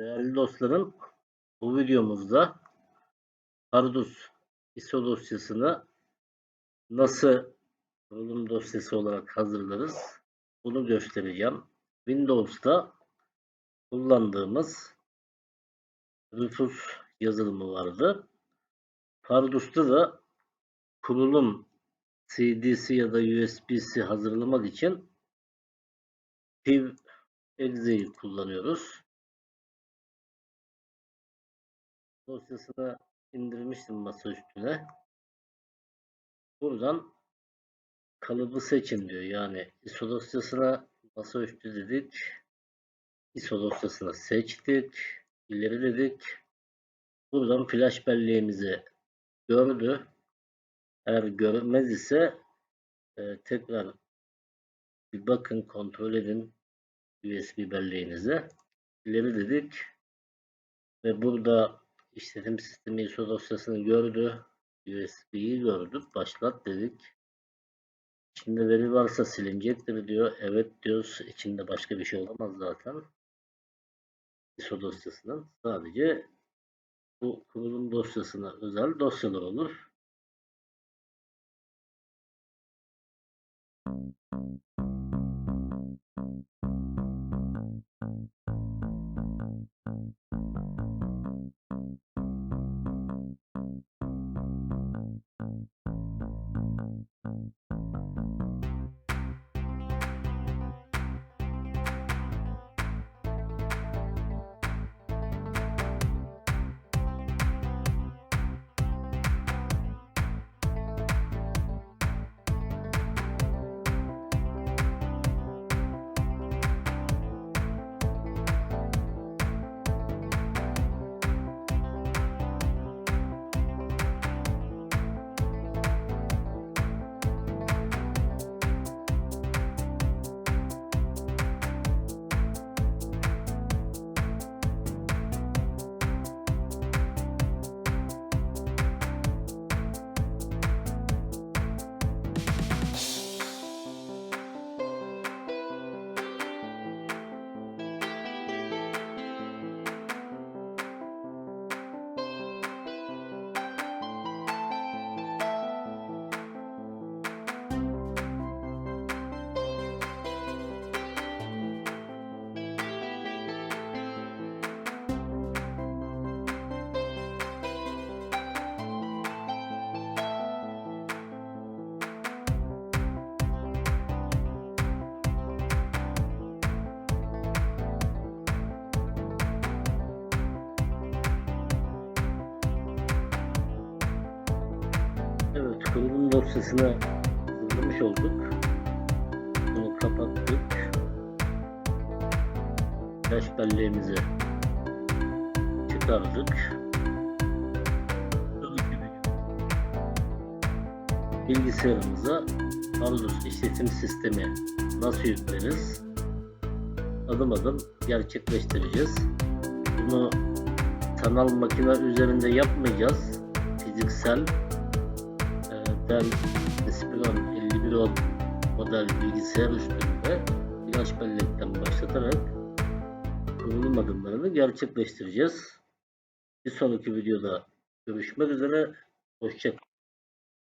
Değerli dostlarım, bu videomuzda Pardus ISO dosyasını nasıl kurulum dosyası olarak hazırlarız bunu göstereceğim. Windows'ta kullandığımız Rufus yazılımı vardı. Pardus'ta da kurulum CD'si ya da USB'si hazırlamak için Piv Exe'yi kullanıyoruz. Dosyasını indirmiştim masa üstüne. Buradan kalıbı seçin diyor. Yani ISO dosyasına masaüstü dedik. ISO dosyasına seçtik. İleri dedik. Buradan flash belleğimizi gördü. Eğer görmez ise e, tekrar bir bakın kontrol edin USB belleğinize. İleri dedik. Ve burada işletim sistemi ISO dosyasını gördü. USB'yi gördük. Başlat dedik. İçinde veri varsa silinecektir diyor. Evet diyoruz. İçinde başka bir şey olamaz zaten. ISO dosyasının. Sadece bu kurulum dosyasına özel dosyalar olur. Kurulum dosyasını hazırlamış olduk. Bunu kapattık. Flash belleğimizi çıkardık. Bilgisayarımıza Arduino işletim sistemi nasıl yükleriz? Adım adım gerçekleştireceğiz. Bunu sanal makine üzerinde yapmayacağız. Fiziksel Dell Inspiron 5110 model bilgisayar üstünde flash bellekten başlatarak kurulum adımlarını gerçekleştireceğiz. Bir sonraki videoda görüşmek üzere. Hoşçakalın.